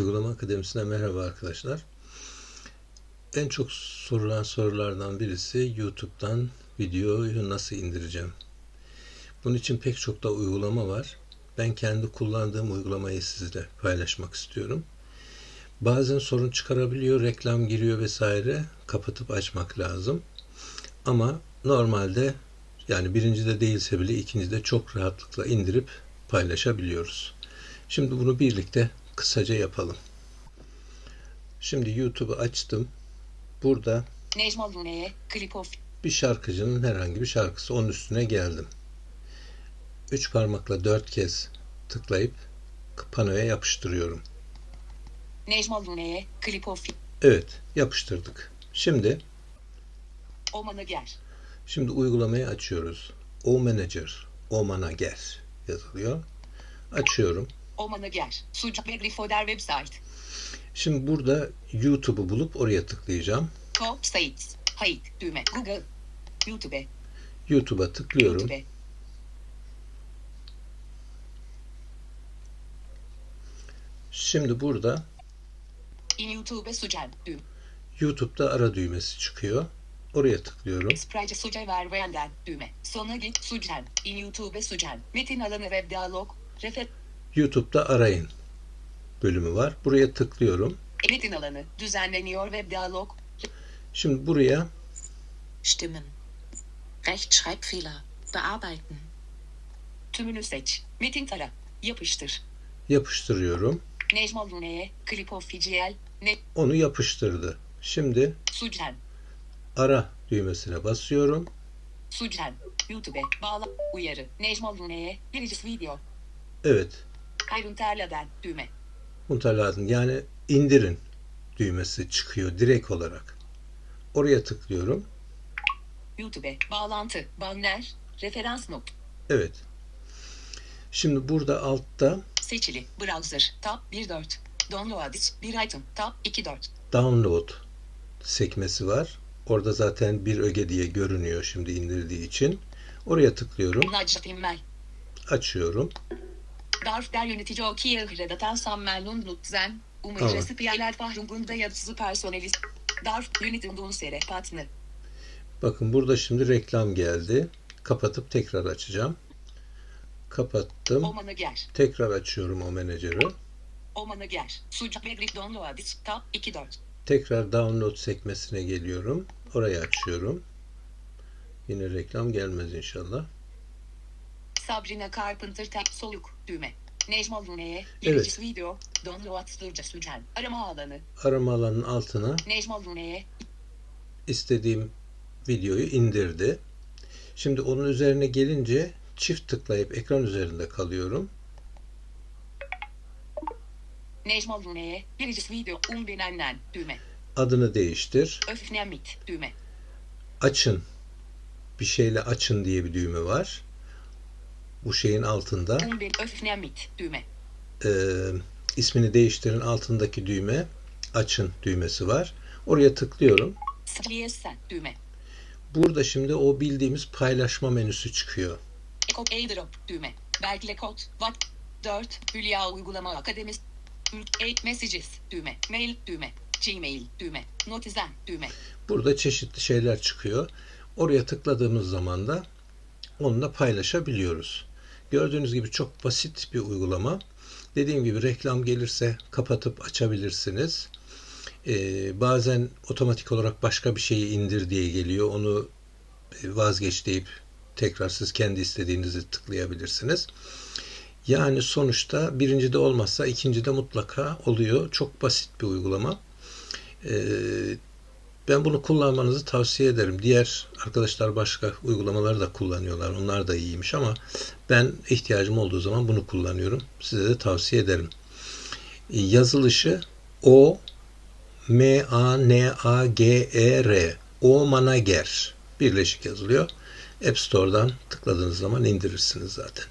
Uygulama Akademisi'ne merhaba arkadaşlar. En çok sorulan sorulardan birisi YouTube'dan videoyu nasıl indireceğim? Bunun için pek çok da uygulama var. Ben kendi kullandığım uygulamayı sizle paylaşmak istiyorum. Bazen sorun çıkarabiliyor, reklam giriyor vesaire. Kapatıp açmak lazım. Ama normalde yani birincide değilse bile ikincide çok rahatlıkla indirip paylaşabiliyoruz. Şimdi bunu birlikte kısaca yapalım. Şimdi YouTube'u açtım. Burada Necma Lune'ye Clip of bir şarkıcının herhangi bir şarkısı. Onun üstüne geldim. Üç parmakla dört kez tıklayıp panoya yapıştırıyorum. Necma Lune'ye Clip of Evet, yapıştırdık. Şimdi O Manager şimdi uygulamayı açıyoruz. O Manager, O Manager yazılıyor. Açıyorum. O Manager Sucuk ve Grifoder website. Şimdi burada YouTube'u bulup oraya tıklayacağım. Top States Hayt düğme. Google. YouTube YouTube'a tıklıyorum. YouTube Şimdi burada In YouTube Sucel düğüm YouTube'da ara düğmesi çıkıyor. Oraya tıklıyorum. Spraycı Sucel ver düğme. Sona git Sucel In YouTube Sucel Metin alanı web diyalog Refer YouTube'da arayın bölümü var. Buraya tıklıyorum. Metin alanı düzenleniyor web diyalog Şimdi buraya Stimmen. Rechtschreibfehler. Bearbeiten. Tümünü seç Metin tara Yapıştır yapıştırıyorum. Necma Lune'ye Clip of Ne Onu yapıştırdı. Şimdi Sucel ara düğmesine basıyorum. Sucel YouTube bağla uyarı Necma Lune'ye Biricis video Evet. Ayrıntılardan düğme Muntaladın yani indirin düğmesi çıkıyor direkt olarak. Oraya tıklıyorum. YouTube bağlantı banner referans not Evet. Şimdi burada altta seçili browser tab 1.4 download bir item tab 2.4 download sekmesi var. Orada zaten bir öge diye görünüyor şimdi indirdiği için. Oraya tıklıyorum. Açıyorum. Darf der yönetici Okiye Redatan Sammelun Nutzen Tamam. Umarı Piyaler Fahrungunda yazısı personeli Darf yönetim Dunsere Patne Bakın burada şimdi reklam geldi. Kapatıp tekrar açacağım. Kapattım. Omanı Ger Tekrar açıyorum o menajeri. Omanı Ger Sucuk ve Grip Download tab 2.4 Tekrar download sekmesine geliyorum. Orayı açıyorum. Yine reklam gelmez inşallah. Sabrina Carpenter tek soluk düğme Necma Lune'ye Evet. Biricis video Download Sturca Sucel Arama alanı Arama alanının altına Necma Lune'ye istediğim videoyu indirdi. Şimdi onun üzerine gelince çift tıklayıp ekran üzerinde kalıyorum. Necma Lune'ye Biricis video Umbenenden düğme Adını değiştir. Öfnemit düğme Açın. Bir şeyle açın diye bir düğme var. Bu şeyin altında düğme e, ismini değiştirin altındaki düğme açın düğmesi var. Oraya tıklıyorum. Striyesen düğme Burada şimdi o bildiğimiz paylaşma menüsü çıkıyor. Airdrop düğme Berkle kod What 4 Hülya Uygulama Akademisi Messages düğme Mail düğme Gmail düğme Notizen düğme Burada çeşitli şeyler çıkıyor. Oraya tıkladığımız zaman da onunla paylaşabiliyoruz. Gördüğünüz gibi çok basit bir uygulama. Dediğim gibi reklam gelirse kapatıp açabilirsiniz. Ee, bazen otomatik olarak başka bir şeyi indir diye geliyor. Onu e, vazgeç deyip tekrar siz kendi istediğinizi tıklayabilirsiniz. Yani sonuçta birincide olmazsa ikincide mutlaka oluyor. Çok basit bir uygulama. Ee, ben bunu kullanmanızı tavsiye ederim. Diğer arkadaşlar başka uygulamaları da kullanıyorlar. Onlar da iyiymiş ama ben ihtiyacım olduğu zaman bunu kullanıyorum. Size de tavsiye ederim. Yazılışı O M A N A G E R O Manager birleşik yazılıyor. App Store'dan tıkladığınız zaman indirirsiniz zaten.